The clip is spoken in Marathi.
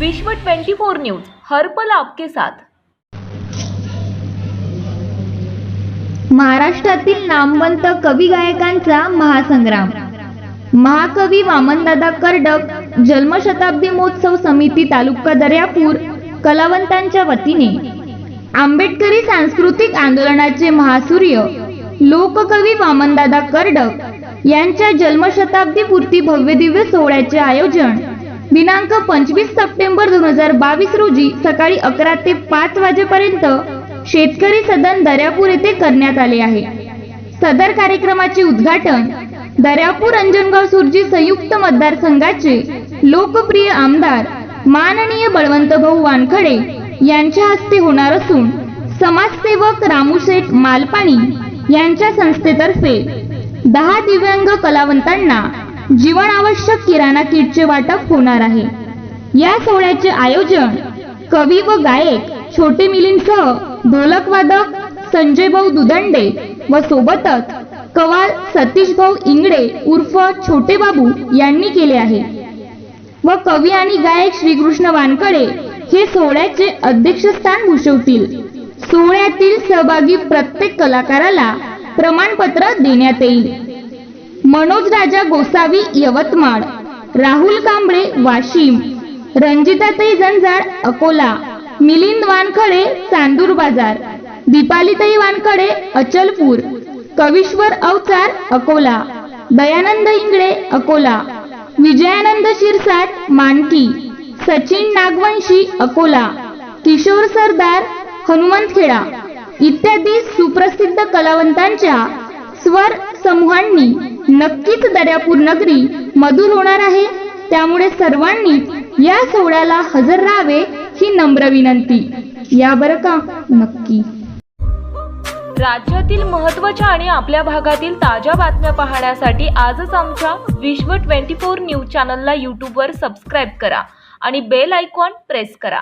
विश्व 24 न्यूज हर्पल आपके साथ. महाराष्ट्रातील नामवंत कवी गायकांचा महासंग्राम. महाकवी वामनदादा कर्डक जन्मशताब्दी महोत्सव समिती तालुका दर्यापूर कलावंतांच्या वतीने. आंबेडकरी सांस्कृतिक आंदोलनाचे महासूर्य लोककवी वामनदादा कर्डक यांच्या जन्मशताब्दी पूर्ती भव्यदिव्य सोहळ्याचे आयोजन दिनांक पंचवीस सप्टेंबर दोन हजार बावीस रोजी सकाळी अकरा ते पाच वाजेपर्यंत शेतकरी सदन दर्यापूर येथे करण्यात आले आहे. सदर कार्यक्रमाचे उद्घाटन दर्यापूर अंजनगाव सुरजी संयुक्त मतदारसंघाचे लोकप्रिय आमदार माननीय बळवंत भाऊ वानखडे यांच्या हस्ते होणार असून समाजसेवक रामूशेठ मालपाणी यांच्या संस्थेतर्फे दहा दिव्यांग कलावंतांना जीवनावश्यक किराणा किटचे वाटप होणार आहे. या सोहळ्याचे आयोजन कवी व गायक छोटे मिलिंदसह ढोलकवादक संजय भाऊ दुदंडे व सोबतच कवाल सतीश भाऊ इंगडे उर्फ छोटे बाबू यांनी केले आहे. व कवी आणि गायक श्रीकृष्ण वानकडे हे सोहळ्याचे अध्यक्षस्थान भूषवतील. सोहळ्यातील सहभागी प्रत्येक कलाकाराला प्रमाणपत्र देण्यात येईल. मनोज राजा गोसावी यवतमाळ राहुल कांबळे वाशिम रंजिताताई जंजाळ अकोला मिलिंद वानखडे चांदूर बाजार दीपालीताई वानखडे अचलपूर कविश्वर अवचार अकोला दयानंद इंगळे अकोला विजयानंद शिरसाट मानकी सचिन नागवंशी अकोला किशोर सरदार हनुमंतखेडा इत्यादी सुप्रसिद्ध कलावंतांच्या स्वर समूहांनी नक्कीच दर्यापूर नगरी मधुर होणार आहे. त्यामुळे सर्वांनी या सोहळ्याला हजर राहावे ही नम्र विनंती. या बरं का? नक्की. राज्यातील महत्त्वाच्या आणि आपल्या भागातील ताज्या बातम्या पाहण्यासाठी आजच आमच्या विश्व 24 न्यूज चॅनलला यूट्यूबवर सबस्क्राईब करा आणि बेल आयकॉन प्रेस करा.